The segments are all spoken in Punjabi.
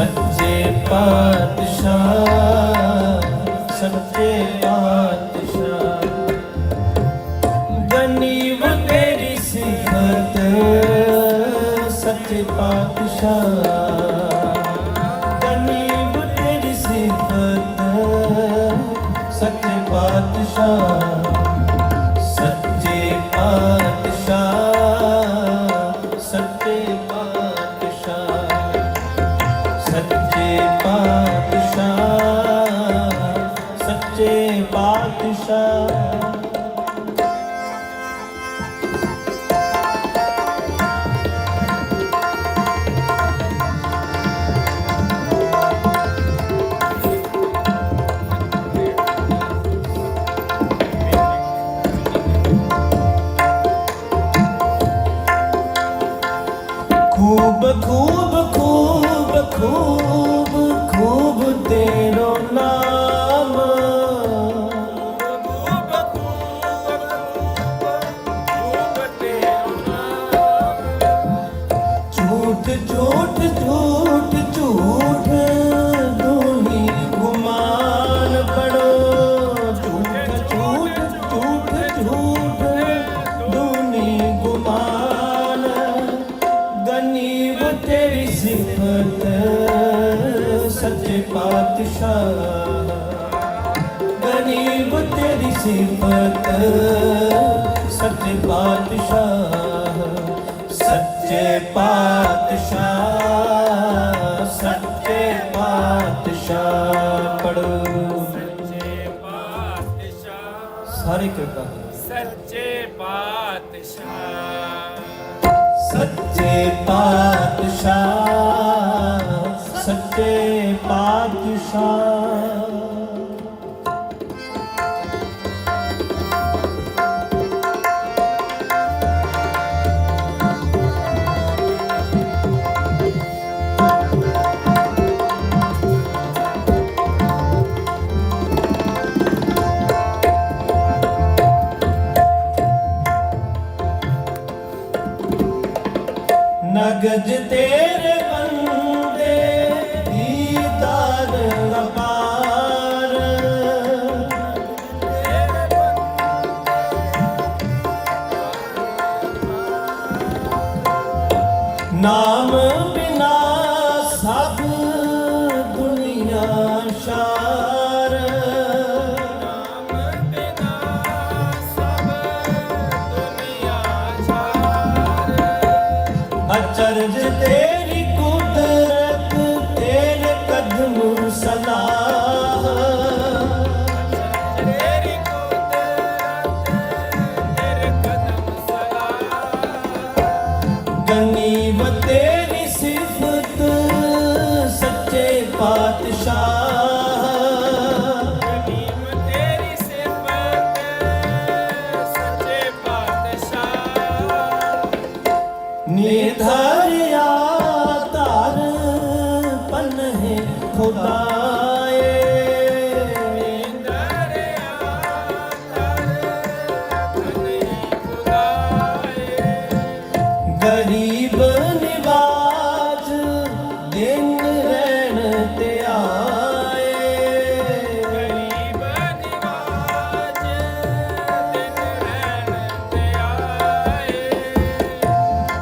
ਸੱਚੇ ਪਾਤਸ਼ਾਹ ਸੱਚੇ ਪਾਤਸ਼ਾਹ। ਗਨੀਵ ਤੇਰੀ ਸਿਫਤ ਸੱਚੇ ਪਾਤਸ਼ਾਹ। ਗਨੀਵ ਤੇਰੀ ਸਿਫਤ ਸੱਚੇ ਪਾਤਸ਼ਾਹ। ਸੱਚੇ ਪਾਤਸ਼ਾਹ ਸੱਚੇ ਪਾਤਸ਼ਾਹ। ਝੋਟ ਝੋਟ ਝੂਠ ਦੋਹੀ ਗੁਮਾਨ ਬਣੋ ਝੂਠ ਝੂਠ ਝੂਠ ਝੂਠ ਦੋਹੀ ਗੁਮਾਨ ਗਨੀ ਵ ਤੇਰੀ ਸਿਫਤ ਸੱਚੇ ਪਾਤਸ਼ਾਹ ਗਨੀ ਵ ਤੇਰੀ ਸਿਫਤ ਸੱਚੇ ਪਾਤਸ਼ਾਹ ਸੱਚੇ ਪਾਤਸ਼ਾਹ ਸੱਚੇ ਪਾਤਸ਼ਾਹ ਪੜੋ ਸੱਚੇ ਪਾਤਸ਼ਾਹ ਸਾਰੇ ਕਿਰਪਾ ਸੱਚੇ ਪਾਤਸ਼ਾਹ। ਸੱਚੇ ਪਾਤਸ਼ਾਹ ਸੱਚੇ ਪਾਤਸ਼ਾਹ। ਗਜ ਤੇਰੇ ਬੰਦੇ ਦੀਦਾਰ ਅਪਾਰ ਨਾਮ ਅਚਰਜ ਤੇਰੀ ਕੁਦਰਤ ਤੇਰੇ ਕਦਮ ਸਲਾਹ। ਤੇਰੀ ਕੁਦਰਤ ਤੇਰੇ ਕਦਮ ਸਲਾਹ। ਗਨੀਮ ਤੇਰੀ ਸਿਫਤ, ਸੱਚੇ ਪਾਤਸ਼ਾਹ। ਨੀਮ ਤੇਰੀ ਸਿਫਤ, ਸੱਚੇ ਪਾਤਸ਼ਾਹ। ਨਿਧਾਰਿਆ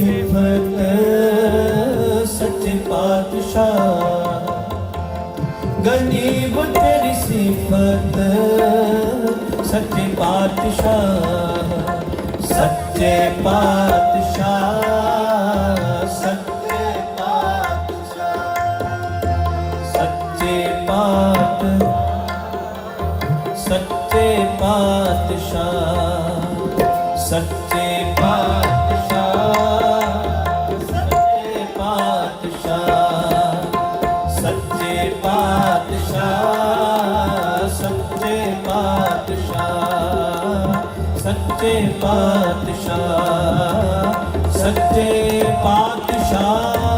ਸਿਫਤ ਸੱਚੇ ਪਾਤਸ਼ਾਹ। ਗਨੀਬ ਤੇਰੀ ਸਿਫਤ ਸੱਚੇ ਪਾਤਸ਼ਾਹ। ਸੱਚੇ ਪਾਤਸ਼ਾਹ ਸੱਚੇ ਪਾਤਸ਼ਾਹ। ਸੱਚੇ ਪਾਤ, ਸੱਚੇ ਪਾਤਸ਼ਾਹ। ਸੱਚੇ ਪਾਤਸ਼ਾਹ ਪਾਤਸ਼ਾਹ ਸੱਚੇ ਪਾਤਸ਼ਾਹ ਸੱਚੇ ਪਾਤਸ਼ਾਹ।